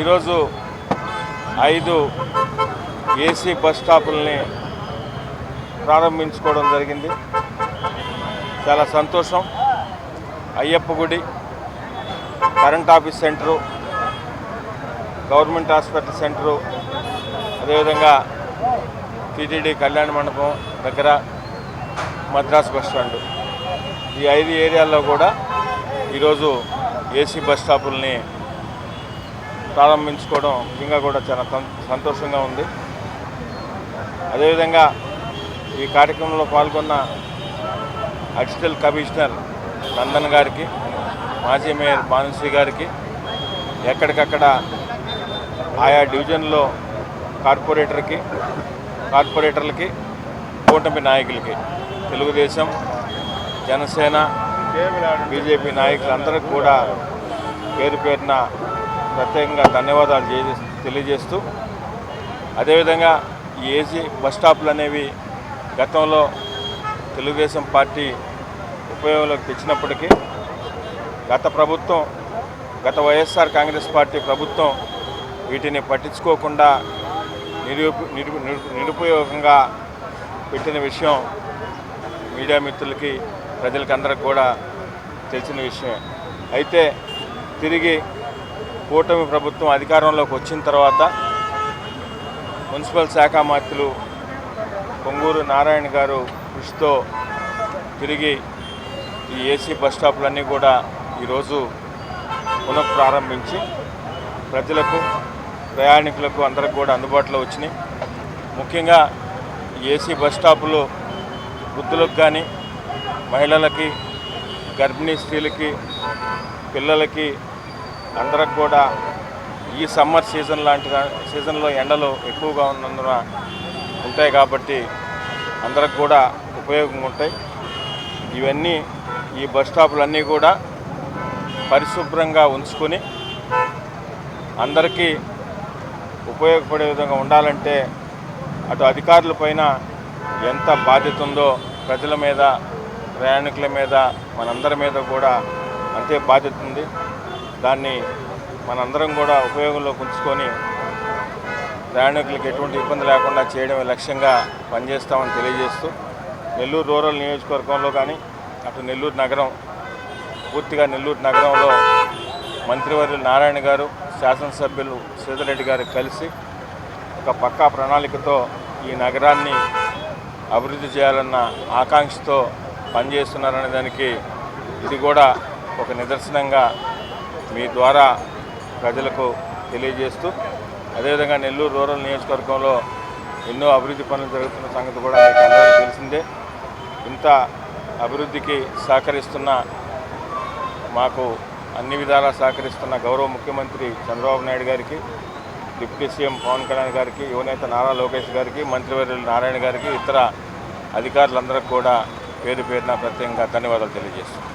ఈరోజు ఐదు AC bus స్టాపుల్ని ప్రారంభించుకోవడం జరిగింది. చాలా సంతోషం. అయ్యప్ప గుడి current office centre government hospital centre అదేవిధంగా టీటీడీ కళ్యాణ మండపం దగ్గర మద్రాస్ బస్ స్టాండ్. ఈ ఐదు ఏరియాల్లో కూడా ఈరోజు ఏసీ బస్ స్టాపుల్ని ప్రారంభించుకోవడం నిజంగా కూడా చాలా సంతోషంగా ఉంది. అదేవిధంగా ఈ కార్యక్రమంలో పాల్గొన్న అడిషనల్ కమిషనర్ నందన్ గారికి మాజీ మేయర్ భానుశ్రీ గారికి ఎక్కడికక్కడ ఆయా డివిజన్లో కార్పొరేటర్కి కార్పొరేటర్లకి కూటమి నాయకులకి తెలుగుదేశం జనసేన బీజేపీ నాయకులందరికీ కూడా పేరు పేరున ప్రత్యేకంగా ధన్యవాదాలు తెలియజేస్తూ అదేవిధంగా ఈ ఏసీ బస్ అనేవి గతంలో తెలుగుదేశం పార్టీ ఉపయోగంలోకి తెచ్చినప్పటికీ గత ప్రభుత్వం గత వైఎస్ఆర్ కాంగ్రెస్ పార్టీ ప్రభుత్వం వీటిని పట్టించుకోకుండా నిరుప నిరు- నిరుపయోగంగా పెట్టిన విషయం మీడియా మిత్రులకి ప్రజలకి అందరికి కూడా తెలిసిన విషయమే. అయితే తిరిగి కూటమి ప్రభుత్వం అధికారంలోకి వచ్చిన తర్వాత మున్సిపల్ శాఖ మంత్రులు పొంగూరు నారాయణ గారు కృషితో తిరిగి ఈ ఏసీ బస్ స్టాపులన్నీ కూడా ఈరోజు పునఃప్రారంభించి ప్రజలకు ప్రయాణికులకు అందరికి కూడా అందుబాటులో వచ్చినాయి. ముఖ్యంగా ఏసీ బస్ స్టాపులు వృద్ధులకు కానీ మహిళలకి గర్భిణీ స్త్రీలకి పిల్లలకి అందరికి కూడా ఈ సమ్మర్ సీజన్ లాంటి సీజన్లో ఎండలు ఎక్కువగా ఉన్నందున ఉంటాయి కాబట్టి అందరికి కూడా ఉపయోగంగా ఉంటాయి. ఇవన్నీ ఈ బస్ స్టాపులన్నీ కూడా పరిశుభ్రంగా ఉంచుకొని అందరికీ ఉపయోగపడే విధంగా ఉండాలంటే అటు అధికారుల పైన ఎంత బాధ్యత ఉందో ప్రజల మీద ప్రయాణికుల మీద మనందరి మీద కూడా అంతే బాధ్యత ఉంది. దాన్ని మనందరం కూడా ఉపయోగంలో ఉంచుకొని ప్రయాణికులకు ఎటువంటి ఇబ్బంది లేకుండా చేయడమే లక్ష్యంగా పనిచేస్తామని తెలియజేస్తూ నెల్లూరు రూరల్ నియోజకవర్గంలో కానీ అటు నెల్లూరు నగరం పూర్తిగా నెల్లూరు నగరంలో మంత్రివర్యులు నారాయణ గారు శాసనసభ్యులు సీతారెడ్డి గారు కలిసి ఒక పక్కా ప్రణాళికతో ఈ నగరాన్ని అభివృద్ధి చేయాలన్న ఆకాంక్షతో పనిచేస్తున్నారనే దానికి ఇది కూడా ఒక నిదర్శనంగా మీ ద్వారా ప్రజలకు తెలియజేస్తూ అదేవిధంగా నెల్లూరు రూరల్ నియోజకవర్గంలో ఎన్నో అభివృద్ధి పనులు జరుగుతున్న సంగతి కూడా మీకు అందరికీ తెలిసిందే. ఇంత అభివృద్ధికి సహకరిస్తున్న మాకు అన్ని విధాలా సహకరిస్తున్న గౌరవ ముఖ్యమంత్రి చంద్రబాబు నాయుడు గారికి డిప్యూటీ సీఎం పవన్ కళ్యాణ్ గారికి యువనేత నారా లోకేష్ గారికి మంత్రివర్యులు నారాయణ గారికి ఇతర అధికారులందరికీ కూడా పేరు పేరున ప్రత్యేకంగా ధన్యవాదాలు తెలియజేస్తున్నాను